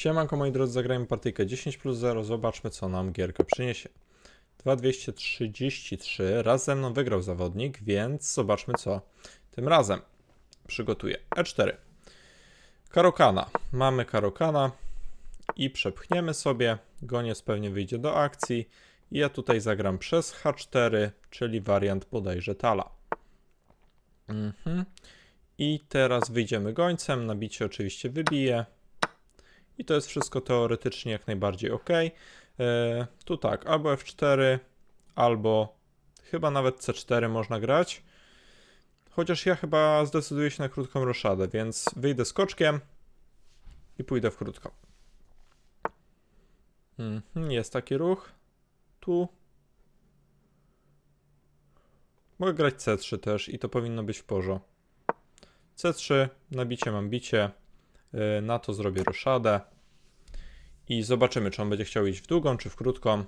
Siemanko moi drodzy, zagrajmy partyjkę 10 plus 0, zobaczmy co nam gierka przyniesie. 2233, raz ze mną wygrał zawodnik, więc zobaczmy co tym razem przygotuję. E4. Karokana. Mamy Karokana i przepchniemy sobie. Goniec pewnie wyjdzie do akcji. Ja tutaj zagram przez H4, czyli wariant bodajże Tala. Mhm. I teraz wyjdziemy gońcem, nabicie oczywiście wybije. I to jest wszystko teoretycznie jak najbardziej ok. E, tu tak, albo F4, albo chyba nawet C4 można grać. Chociaż ja chyba zdecyduję się na krótką roszadę, więc wyjdę skoczkiem i pójdę w krótką. Mhm, jest taki ruch. Tu. Mogę grać C3 też i to powinno być w porządku. C3, nabicie mam bicie, na to zrobię roszadę i zobaczymy, czy on będzie chciał iść w długą, czy w krótką.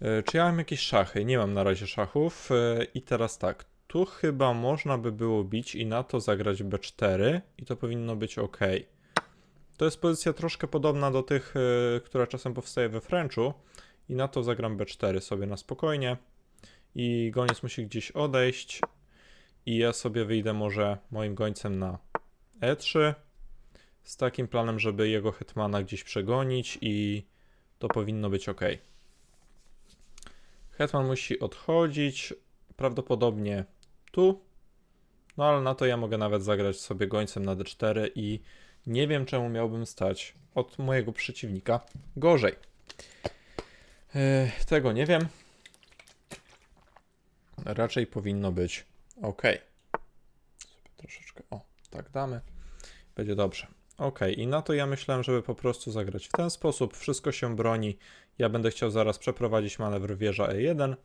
Yy, Czy ja mam jakieś szachy? Nie mam na razie szachów yy, i teraz tak, tu chyba można by było bić i na to zagrać B4 i to powinno być ok. To jest pozycja troszkę podobna do tych, która czasem powstaje we Frenchu i na to zagram B4 sobie na spokojnie i goniec musi gdzieś odejść i ja sobie wyjdę może moim gońcem na E3 z takim planem, żeby jego hetmana gdzieś przegonić i to powinno być ok. Hetman musi odchodzić prawdopodobnie tu, no ale na to ja mogę nawet zagrać sobie gońcem na D4 i nie wiem czemu miałbym stać od mojego przeciwnika gorzej. Yy, tego nie wiem. Raczej powinno być ok. Sobie troszeczkę, o, tak damy. Będzie dobrze. Ok, i na to ja myślałem, żeby po prostu zagrać w ten sposób. Wszystko się broni. Ja będę chciał zaraz przeprowadzić manewr wieża E1.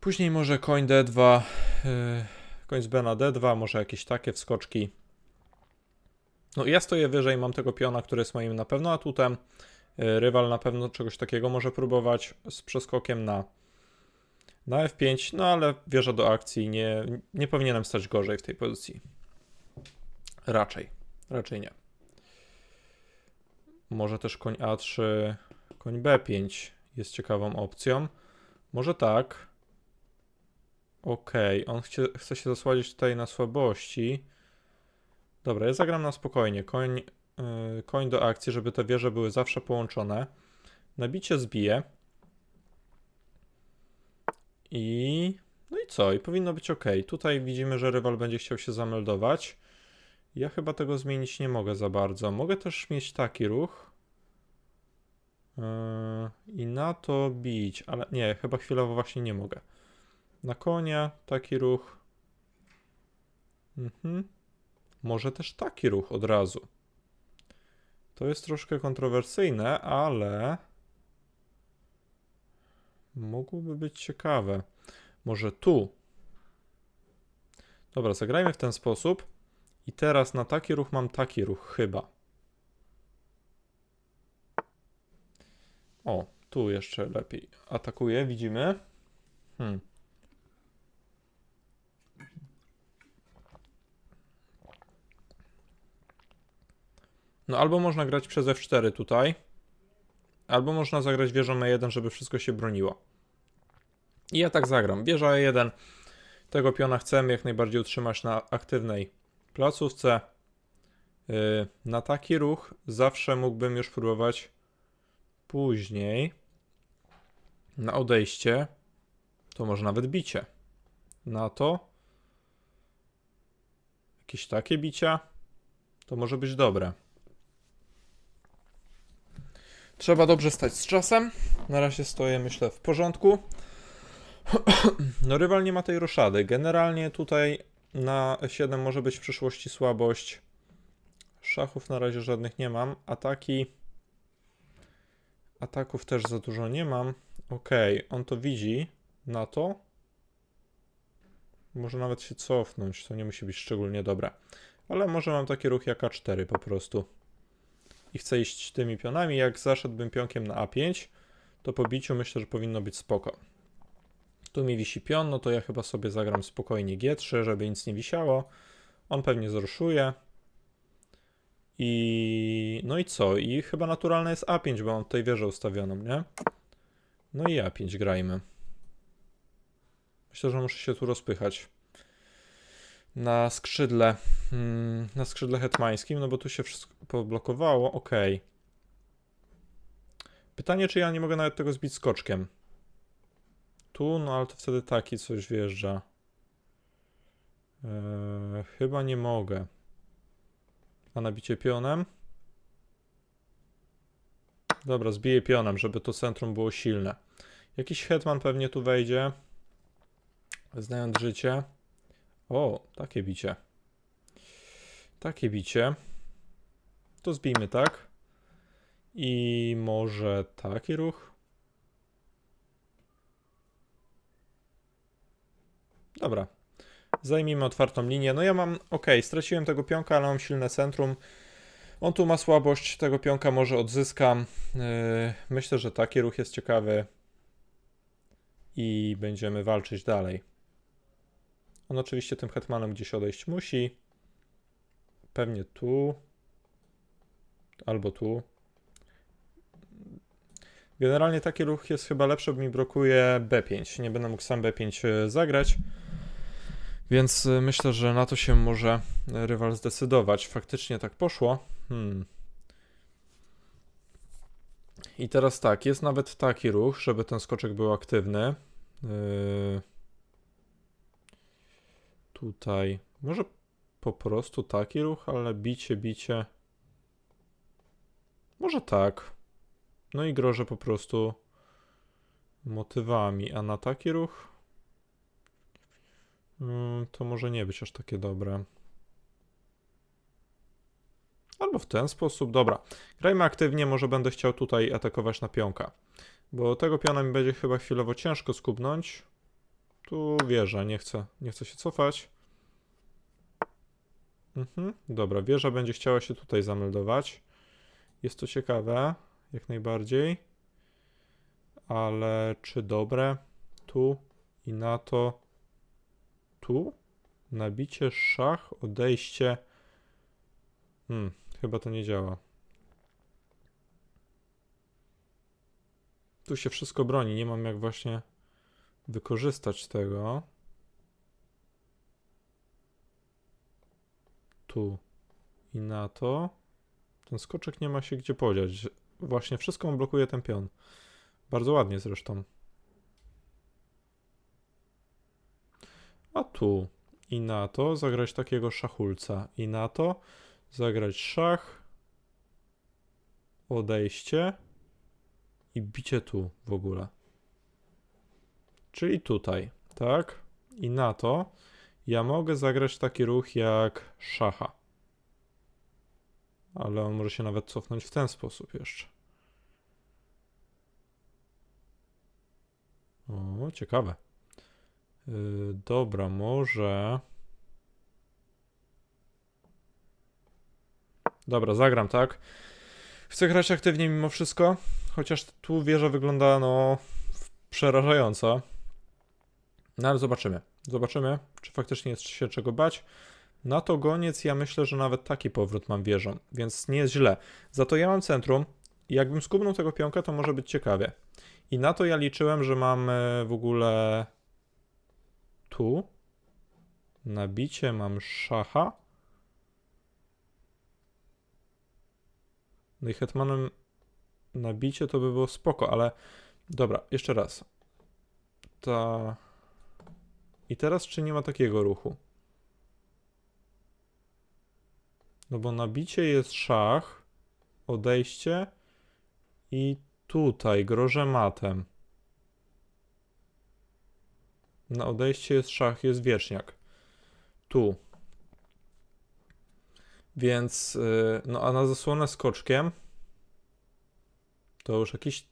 Później może koń D2, yy, koń z B na D2, może jakieś takie wskoczki. No ja stoję wyżej, mam tego piona, który jest moim na pewno atutem. Yy, Rywal na pewno czegoś takiego może próbować z przeskokiem na, na F5, no ale wieża do akcji, nie, nie powinienem stać gorzej w tej pozycji. Raczej, raczej nie. Może też koń A3, koń B5 jest ciekawą opcją. Może tak. Okej, on chce, chce się zasładzić tutaj na słabości. Dobra, ja zagram na spokojnie. Koń, yy, koń do akcji, żeby te wieże były zawsze połączone. Nabicie zbije. I... No i co? I powinno być ok. Tutaj widzimy, że rywal będzie chciał się zameldować. Ja chyba tego zmienić nie mogę za bardzo. Mogę też mieć taki ruch. Yy, I na to bić, ale nie, chyba chwilowo właśnie nie mogę. Na konia taki ruch. Mhm. Może też taki ruch od razu. To jest troszkę kontrowersyjne, ale mogłoby być ciekawe. Może tu. Dobra, zagrajmy w ten sposób. I teraz na taki ruch mam taki ruch chyba. O, tu jeszcze lepiej. Atakuje, widzimy. Hmm. No albo można grać przez F4 tutaj, albo można zagrać wieżą E1, żeby wszystko się broniło. I ja tak zagram. Wieża E1, tego piona chcemy jak najbardziej utrzymać na aktywnej placówce. Yy, na taki ruch zawsze mógłbym już próbować później na odejście. To może nawet bicie. Na to jakieś takie bicia to może być dobre. Trzeba dobrze stać z czasem. Na razie stoję, myślę, w porządku. No, rywal nie ma tej roszady. Generalnie tutaj na E7 może być w przyszłości słabość. Szachów na razie żadnych nie mam. Ataki. Ataków też za dużo nie mam. Ok, on to widzi. Na to. Może nawet się cofnąć. To nie musi być szczególnie dobre. Ale może mam taki ruch jak A4 po prostu. I chcę iść tymi pionami. Jak zaszedłbym pionkiem na A5, to po biciu myślę, że powinno być spoko. Tu mi wisi pion, no to ja chyba sobie zagram spokojnie G3, żeby nic nie wisiało. On pewnie zruszuje. I No i co? I chyba naturalne jest A5, bo mam tutaj wieżę ustawioną, nie? No i A5 grajmy. Myślę, że muszę się tu rozpychać. Na skrzydle, mm, na skrzydle hetmańskim, no bo tu się wszystko poblokowało. Okej. Pytanie, czy ja nie mogę nawet tego zbić skoczkiem. Tu, no ale to wtedy taki coś wjeżdża. Eee, chyba nie mogę. A nabicie pionem? Dobra, zbiję pionem, żeby to centrum było silne. Jakiś hetman pewnie tu wejdzie. Znając życie. O, takie bicie. Takie bicie. To zbijmy tak. I może taki ruch. Dobra. Zajmijmy otwartą linię. No ja mam, ok, straciłem tego pionka, ale mam silne centrum. On tu ma słabość, tego pionka może odzyskam. Yy, myślę, że taki ruch jest ciekawy. I będziemy walczyć dalej. On oczywiście tym hetmanem gdzieś odejść musi. Pewnie tu. Albo tu. Generalnie taki ruch jest chyba lepszy, bo mi blokuje B5. Nie będę mógł sam B5 e, zagrać. Więc e, myślę, że na to się może rywal zdecydować. Faktycznie tak poszło. Hmm. I teraz tak, jest nawet taki ruch, żeby ten skoczek był aktywny. Yy... Tutaj. Może po prostu taki ruch, ale bicie, bicie. Może tak. No i grożę po prostu motywami. A na taki ruch to może nie być aż takie dobre. Albo w ten sposób. Dobra. Grajmy aktywnie. Może będę chciał tutaj atakować na pionka. Bo tego piona mi będzie chyba chwilowo ciężko skubnąć. Tu wieża. Nie chcę, nie chcę się cofać. Mhm. Dobra. Wieża będzie chciała się tutaj zameldować. Jest to ciekawe. Jak najbardziej. Ale czy dobre? Tu i na to. Tu? Nabicie szach, odejście. Hmm, chyba to nie działa. Tu się wszystko broni, nie mam jak właśnie wykorzystać tego. Tu i na to. Ten skoczek nie ma się gdzie podziać. Właśnie wszystko blokuje ten pion. Bardzo ładnie zresztą. Tu i na to zagrać takiego szachulca. I na to zagrać szach, odejście i bicie tu w ogóle. Czyli tutaj, tak? I na to ja mogę zagrać taki ruch jak szacha. Ale on może się nawet cofnąć w ten sposób jeszcze. O, ciekawe. Yy, dobra, może. Dobra, zagram, tak? Chcę grać aktywnie mimo wszystko, chociaż tu wieża wygląda, no, przerażająco. No ale zobaczymy. Zobaczymy, czy faktycznie jest się czego bać. Na to goniec ja myślę, że nawet taki powrót mam wieżą, więc nie jest źle. Za to ja mam centrum jakbym skubnął tego pionka, to może być ciekawie. I na to ja liczyłem, że mam w ogóle tu nabicie, mam szacha. No i hetmanem nabicie to by było spoko, ale dobra, jeszcze raz. Ta... I teraz czy nie ma takiego ruchu? No bo nabicie jest szach, odejście i tutaj grożę matem. Na odejście jest szach, jest wieczniak. Tu. Więc, yy, no a na zasłonę skoczkiem to już jakiś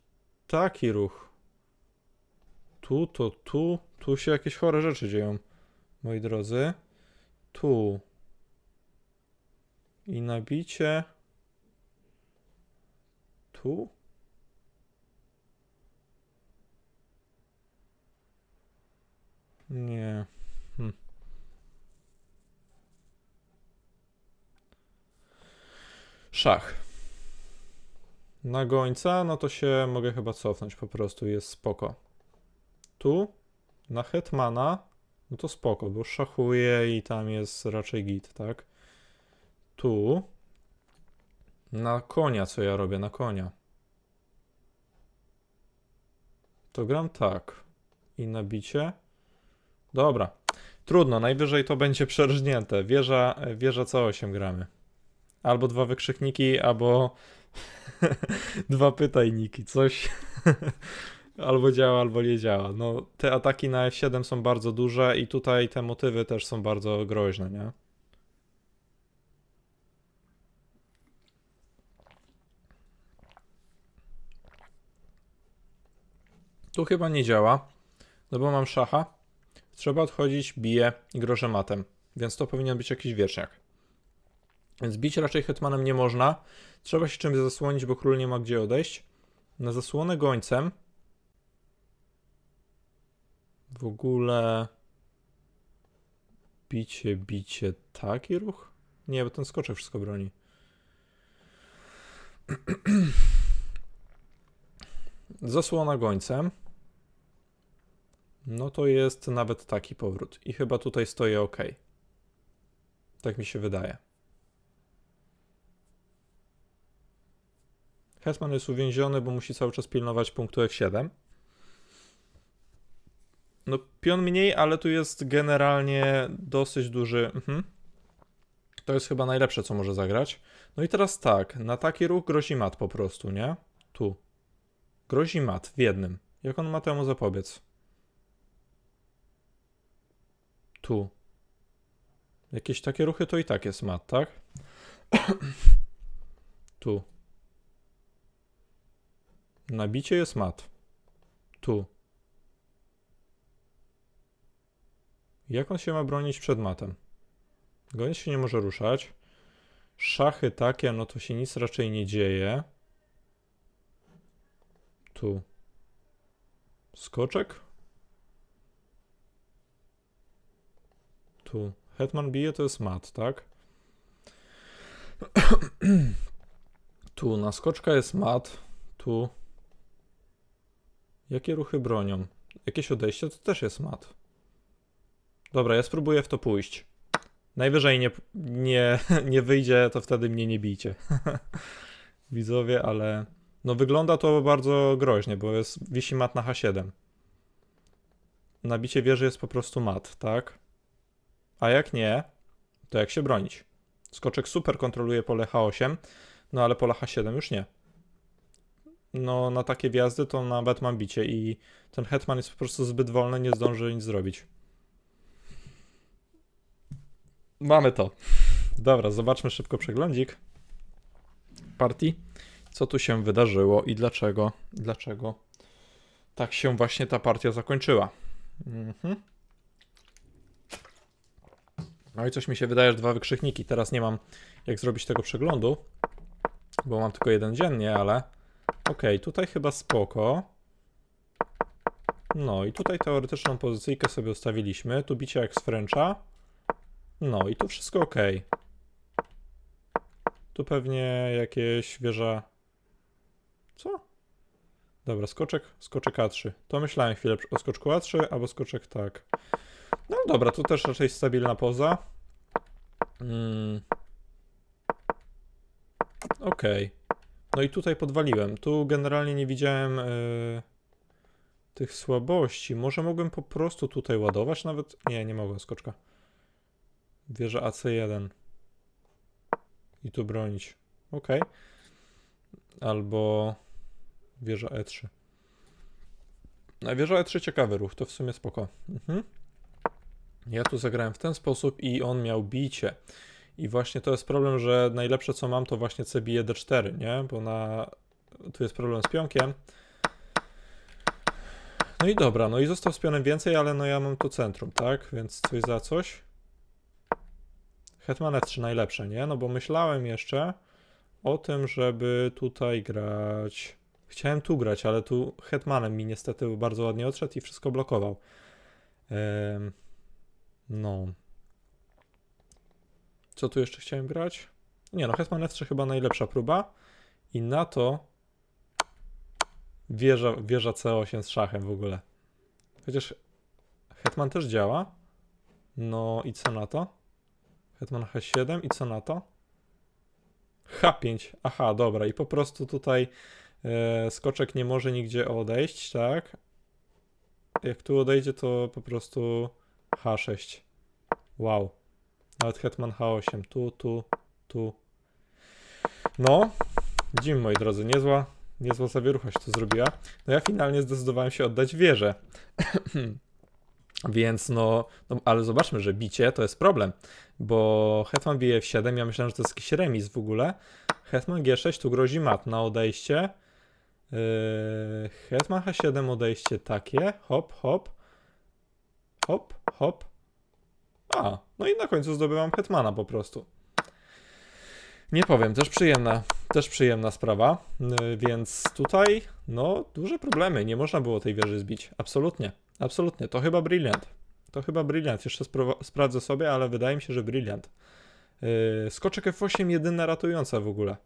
taki ruch. Tu, to tu, tu się jakieś chore rzeczy dzieją, moi drodzy. Tu. I nabicie. Tu. Nie. Hm. Szach. Na gońca, no to się mogę chyba cofnąć po prostu, jest spoko. Tu, na hetmana, no to spoko, bo szachuje i tam jest raczej git, tak? Tu, na konia, co ja robię, na konia. To gram tak. I na bicie. Dobra. Trudno, najwyżej to będzie przerżnięte. Wieża, wieża co 8 gramy. Albo dwa wykrzykniki, albo dwa pytajniki. Coś albo działa, albo nie działa. No, te ataki na F7 są bardzo duże i tutaj te motywy też są bardzo groźne, nie? Tu chyba nie działa, no bo mam szacha. Trzeba odchodzić, bije i grożę matem, więc to powinien być jakiś wieczniak. Więc bić raczej hetmanem nie można. Trzeba się czymś zasłonić, bo król nie ma gdzie odejść. Na zasłonę gońcem w ogóle bicie, bicie, taki ruch? Nie, bo ten skoczek wszystko broni. Zasłona gońcem. No to jest nawet taki powrót. I chyba tutaj stoję ok. Tak mi się wydaje. Hetman jest uwięziony, bo musi cały czas pilnować punktu F7. No, pion mniej, ale tu jest generalnie dosyć duży. Mhm. To jest chyba najlepsze, co może zagrać. No i teraz tak, na taki ruch grozi mat po prostu, nie? Tu. Grozi mat w jednym. Jak on ma temu zapobiec? Tu. Jakieś takie ruchy to i tak jest mat, tak? tu. Nabicie jest mat. Tu. Jak on się ma bronić przed matem? Goniec się nie może ruszać. Szachy takie, no to się nic raczej nie dzieje. Tu. Skoczek? Tu. Hetman bije, to jest mat, tak? tu, na skoczka jest mat. Tu. Jakie ruchy bronią? Jakieś odejście to też jest mat. Dobra, ja spróbuję w to pójść. Najwyżej nie, nie, nie wyjdzie, to wtedy mnie nie bijcie. Widzowie, ale no wygląda to bardzo groźnie, bo jest, wisi mat na H7. Nabicie wieży jest po prostu mat, tak? A jak nie, to jak się bronić? Skoczek super kontroluje pole H8, no ale pola H7 już nie. No na takie wjazdy to nawet mam bicie i ten hetman jest po prostu zbyt wolny, nie zdąży nic zrobić. Mamy to. Dobra, zobaczmy szybko przeglądzik partii. Co tu się wydarzyło i dlaczego? Dlaczego tak się właśnie ta partia zakończyła? Mhm. No i coś mi się wydaje, że dwa wykrzykniki. Teraz nie mam jak zrobić tego przeglądu, bo mam tylko jeden dziennie, ale okej, okay, tutaj chyba spoko. No i tutaj teoretyczną pozycyjkę sobie ustawiliśmy. Tu bicie jak z Frencha. No i tu wszystko ok. Tu pewnie jakieś wieża... Co? Dobra, skoczek, skoczek A3. To myślałem chwilę o skoczku A3, albo skoczek tak. No dobra, tu też raczej stabilna poza. Mm. Okej. Okay. No i tutaj podwaliłem. Tu generalnie nie widziałem yy, tych słabości. Może mogłem po prostu tutaj ładować nawet? Nie, nie mogłem, skoczka. Wieża AC1. I tu bronić. Ok. Albo wieża E3. Na wieża E3 ciekawy ruch, to w sumie spoko. Mhm. Ja tu zagrałem w ten sposób i on miał bicie. I właśnie to jest problem, że najlepsze co mam to właśnie C bije D4, nie? Bo na... tu jest problem z pionkiem. No i dobra, no i został z pionem więcej, ale no ja mam tu centrum, tak? Więc coś za coś. Hetman F3 najlepsze, nie? No bo myślałem jeszcze o tym, żeby tutaj grać... Chciałem tu grać, ale tu Hetmanem mi niestety bardzo ładnie odszedł i wszystko blokował. Ehm, no. Co tu jeszcze chciałem grać? Nie no, Hetman F3 chyba najlepsza próba. I na to Wieża, wieża C8 z szachem w ogóle. Chociaż Hetman też działa. No i co na to? Hetman H7 i co na to? H5. Aha, dobra. I po prostu tutaj e, skoczek nie może nigdzie odejść, tak? Jak tu odejdzie, to po prostu H6. Wow. Nawet Hetman H8. Tu, tu, tu. No, widzimy moi drodzy, niezła, niezła zawierucha się tu zrobiła. No ja finalnie zdecydowałem się oddać wieżę. Więc no, no, ale zobaczmy, że bicie to jest problem, bo Hetman bije F7, ja myślałem, że to jest jakiś remis w ogóle. Hetman G6, tu grozi mat na odejście. Yy, Hetman H7 odejście takie, hop, hop, hop, hop. A, no i na końcu zdobywam Hetmana po prostu. Nie powiem, też przyjemna, też przyjemna sprawa, yy, więc tutaj, no, duże problemy, nie można było tej wieży zbić, absolutnie, absolutnie, to chyba brilliant, to chyba brilliant, jeszcze sprawdzę sobie, ale wydaje mi się, że brilliant. Yy, skoczek F8 jedyna ratująca w ogóle,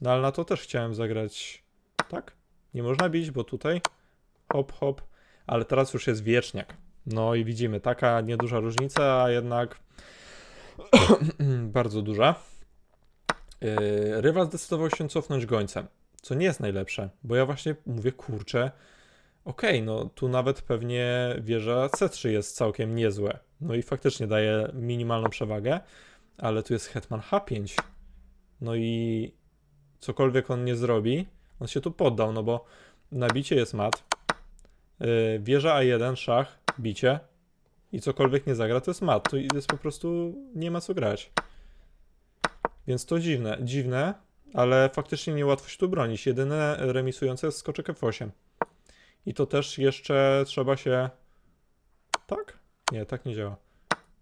no ale na to też chciałem zagrać, tak, nie można bić, bo tutaj, hop, hop, ale teraz już jest wieczniak, no i widzimy, taka nieduża różnica, a jednak bardzo duża. Yy, Rywal zdecydował się cofnąć gońcem, co nie jest najlepsze, bo ja właśnie mówię, kurczę, okej, no tu nawet pewnie wieża C3 jest całkiem niezłe, no i faktycznie daje minimalną przewagę, ale tu jest hetman H5, no i cokolwiek on nie zrobi, on się tu poddał, no bo na bicie jest mat, yy, wieża A1, szach, bicie i cokolwiek nie zagra, to jest mat, to jest po prostu, nie ma co grać. Więc to dziwne, dziwne, ale faktycznie niełatwo się tu bronić. Jedyne remisujące jest skoczek F8. I to też jeszcze trzeba się... Tak? Nie, tak nie działa.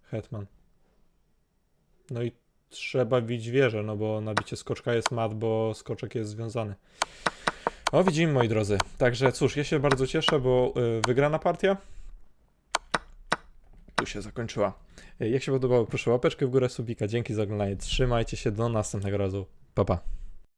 Hetman. No i trzeba bić wieżę, no bo nabicie skoczka jest mat, bo skoczek jest związany. O, widzimy, moi drodzy. Także cóż, ja się bardzo cieszę, bo y, wygrana partia tu się zakończyła. Jak się podobało, proszę łapeczkę w górę, subika. Dzięki za oglądanie. Trzymajcie się, do następnego razu. Pa, pa.